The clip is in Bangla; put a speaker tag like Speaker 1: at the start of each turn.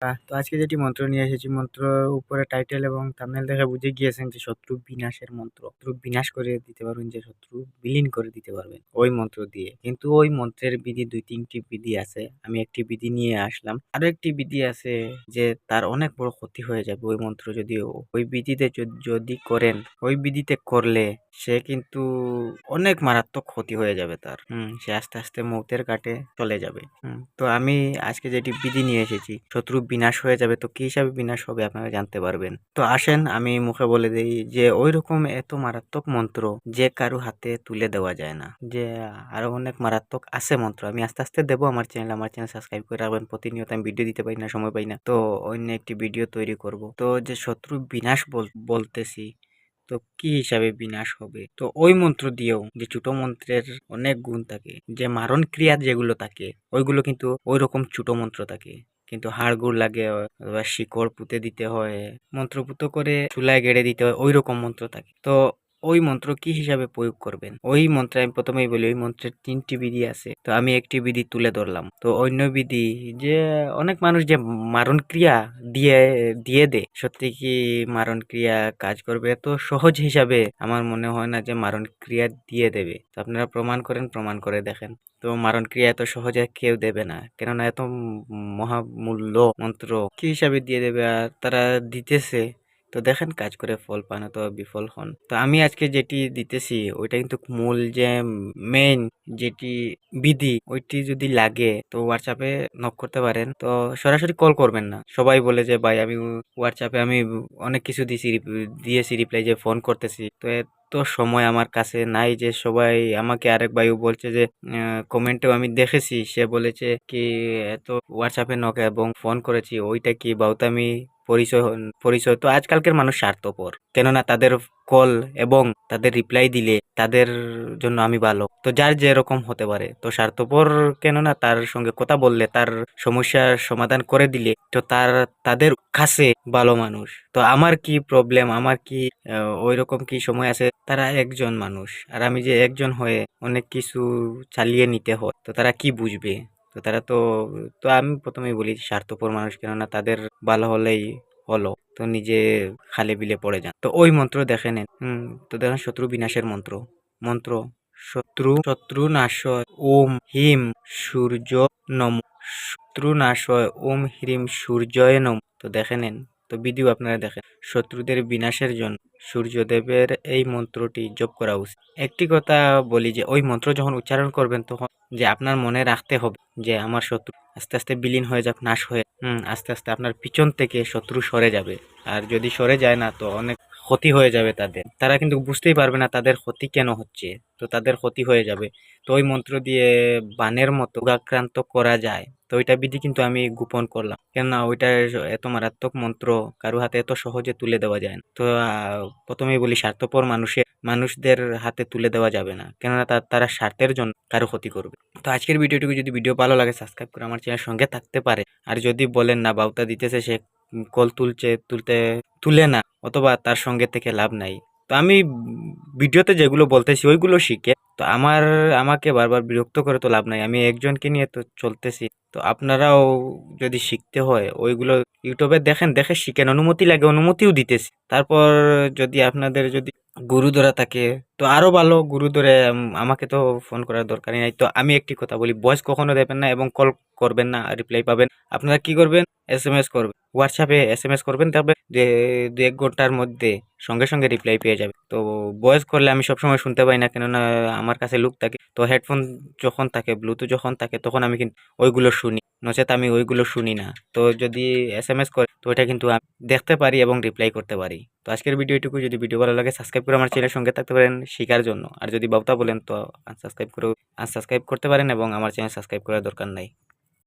Speaker 1: তো আজকে যেটি মন্ত্র নিয়ে এসেছি, মন্ত্র উপরে টাইটেল এবং থাম্বনেল দেখে বুঝে গিয়েছেন যে শত্রু বিনাশের মন্ত্র। শত্রু বিনাশ করে দিতে পারবেন যে শত্রু বিলীন করে দিতে পারবেন ওই মন্ত্র দিয়ে। কিন্তু ওই মন্ত্রের বিধি দুই, তিনটি বিধি আছে। আমি একটি বিধি নিয়ে আসলাম। আরও একটি বিধি আছে যে তার অনেক বড় ক্ষতি হয়ে যাবে ওই মন্ত্র যদি ওই বিধিতে যদি করেন, ওই বিধিতে করলে সে কিন্তু অনেক মারাত্মক ক্ষতি হয়ে যাবে তার। হুম, সে আস্তে আস্তে মৌতের কাটে চলে যাবে। হুম, তো আমি আজকে যেটি বিধি নিয়ে এসেছি, শত্রু বিনাশ হয়ে যাবে, তো কি হিসাবে বিনাশ হবে আপনারা জানতে পারবেন। তো আসেন, আমি মুখে বলে দিই যে ওই রকম এত মারাত্মক মন্ত্র যে কারও হাতে তুলে দেওয়া যায় না। যে, আরও অনেক মারাত্মক আছে মন্ত্র। আমি আস্তে আস্তে দেবো, আমার চ্যানেল আমার চ্যানেল সাবস্ক্রাইব করে রাখবেন। প্রতিনিয়ত আমি ভিডিও দিতে পারি না, সময় পাই না। তো অন্য একটি ভিডিও তৈরি করব। তো যে শত্রু বিনাশ বল- বলতেছি, তো কি হিসাবে বিনাশ হবে? তো ওই মন্ত্র দিয়েও যে ছোট মন্ত্রের অনেক গুণ থাকে, যে মারণ ক্রিয়া যেগুলো থাকে, ওইগুলো কিন্তু ওই রকম ছোট মন্ত্র থাকে। কিন্তু হাড়গুড় লাগে, অথবা শিকড় পুঁতে দিতে হয়, মন্ত্র পুতো করে চুলায় গেড়ে দিতে হয় ওই রকম মন্ত্র থাকে। তো ওই মন্ত্র কি হিসাবে প্রয়োগ করবেন? ওই মন্ত্রে আমি প্রথমেই বলি, ওই মন্ত্রের তিনটি বিধি আছে। তো আমি একটি বিধি তুলে ধরলাম। তো অন্য বিধি যে, অনেক মানুষ যে মারণ ক্রিয়া দিয়ে দিয়ে দে। সত্যি কি মারণ ক্রিয়া কাজ করবে? এত সহজ হিসাবে আমার মনে হয় না যে মারণ ক্রিয়া দিয়ে দেবে। তো আপনারা প্রমাণ করেন, প্রমাণ করে দেখেন। তো মারণ ক্রিয়া এত সহজে কেউ দেবে না। কেননা এত মহামূল্য মন্ত্র কি হিসাবে দিয়ে দেবে? আর তারা দিতেছে। তো দেখেন কাজ করে ফল পান তো বিফল হন। তো আমি আজকে যেটি দিতেছি, ওইটা কিন্তু মূল যে মেইন যেটি বিধি, ওইটি যদি লাগে, তো হোয়াটসঅ্যাপে নক করতে পারেন। তো সরাসরি কল করবেন না। সবাই বলে যে, ভাই, আমি হোয়াটসঅ্যাপে আমি অনেক কিছু দিয়েছি দিয়েছি রিপ্লাই যে ফোন করতেছি। তো এত সময় আমার কাছে নাই যে সবাই আমাকে আরেক ভাইও বলছে যে কমেন্টেও আমি দেখেছি। সে বলেছে কি, এত হোয়াটসঅ্যাপে নক এবং ফোন করেছি, ওইটা কি বাউতামি পরিচয় পরিচয় তো আজকালকার মানুষ স্বার্থপর। কেননা তাদের কল এবং তাদের রিপ্লাই দিলে তাদের জন্য আমি ভালো। তো যার যেরকম হতে পারে। তো স্বার্থপর কেননা তার সঙ্গে কথা বললে, তার সমস্যার সমাধান করে দিলে, তো তার, তাদের কাছে ভালো মানুষ। তো আমার কি প্রবলেম আমার কি ওই রকম কি সময় আছে? তারা একজন মানুষ। আর আমি যে একজন হয়ে অনেক কিছু চালিয়ে নিতে হয়, তো তারা কি বুঝবে? তো তারা তো তো আমি প্রথমেই বলি স্বার্থপর মানুষ কেননা তাদের ভালো হলেই হলো, তো নিজে খালে বিলে পড়ে যান। তো ওই মন্ত্র দেখে নেন হুম, তো দেখেন শত্রু বিনাশের মন্ত্র। মন্ত্র, শত্রু শত্রু নাশয়, ওম হিম সূর্য নম। শত্রু নাশয়, ওম হিম সূর্যয় নম। তো দেখে নেন তো বিধিও আপনারা দেখেন, শত্রুদের বিনাশের জন্য সূর্যদেবের এই মন্ত্রটি জপ করা উচিত। একটি কথা বলি যে ওই মন্ত্র যখন উচ্চারণ করবেন তখন যে আপনার মনে রাখতে হবে যে আমার শত্রু আস্তে আস্তে বিলীন হয়ে যাক, নাশ হয়ে আস্তে আস্তে আপনার পিছন থেকে শত্রু সরে যাবে। আর যদি সরে যায় না, তো অনেক ক্ষতি হয়ে যাবে তাদের। তারা কিন্তু বুঝতেই পারবে না তাদের ক্ষতি কেন হচ্ছে। তো তাদের ক্ষতি হয়ে যাবে। তো ওই মন্ত্র দিয়ে বানের মতো রোগাক্রান্ত করা যায়। তো ওইটা বিধি কিন্তু আমি গোপন করলাম। কেননা ওইটা এত মারাত্মক মন্ত্র কারও হাতে এত সহজে তুলে দেওয়া যায় না। তো প্রথমেই বলি স্বার্থপর মানুষের মানুষদের হাতে তুলে দেওয়া যাবে না। কেননা তারা স্বার্থের জন্য কারও ক্ষতি করবে। তো আজকের ভিডিওটুকু যদি ভিডিও ভালো লাগে সাবস্ক্রাইব করে আমার চ্যানেল সঙ্গে থাকতে পারে। আর যদি বলেন, না, বাউতা দিতেছে সে কল তুলছে, তুলতে, তুলে না, অথবা তার সঙ্গে থেকে লাভ নাই। তো আমি ভিডিওতে যেগুলো বলতেছি, ওইগুলো শিখে, তো আমার, আমাকে বারবার বিরক্ত করে তো লাভ নাই। আমি একজনকে নিয়ে তো চলতেছি। তো আপনারাও যদি শিখতে হয়, ওইগুলো ইউটিউবে দেখেন, দেখে শিখেন। অনুমতি লাগে, অনুমতিও দিতেছি। তারপর যদি আপনাদের যদি গুরু ধরা থাকে। তো আরও ভালো গুরু ধরে আমাকে তো ফোন করার দরকারই নাই। তো আমি একটি কথা বলি ভয়েস কখনো দেবেন না এবং কল করবেন না রিপ্লাই পাবেন। আপনারা কি করবেন? এস এম এস করবেন। হোয়াটসঅ্যাপে এস এম এস করবেন তবে দু এক ঘণ্টার মধ্যে সঙ্গে সঙ্গে রিপ্লাই পেয়ে যাবে। তো ভয়েস করলে আমি সবসময় শুনতে পাই না, কেননা আমার কাছে লুক থাকে। তো হেডফোন যখন থাকে ব্লুটুথ যখন থাকে, তখন আমি কিন্তু ওইগুলো শুনি। নচেত আমি ওইগুলো শুনি না। তো যদি এস এম এস করে, তো ওইটা কিন্তু আমি দেখতে পারি এবং রিপ্লাই করতে পারি। তো আজকের ভিডিও এটুকু। যদি ভিডিও ভালো লাগে সাবস্ক্রাইব করে আমার চ্যানেলের সঙ্গে থাকতে পারেন শেখার জন্য। আর যদি বাবতা বলেন, তো আনসাবস্ক্রাইব করে আনসাবস্ক্রাইব করতে পারেন এবং আমার চ্যানেল সাবস্ক্রাইব করার দরকার নাই।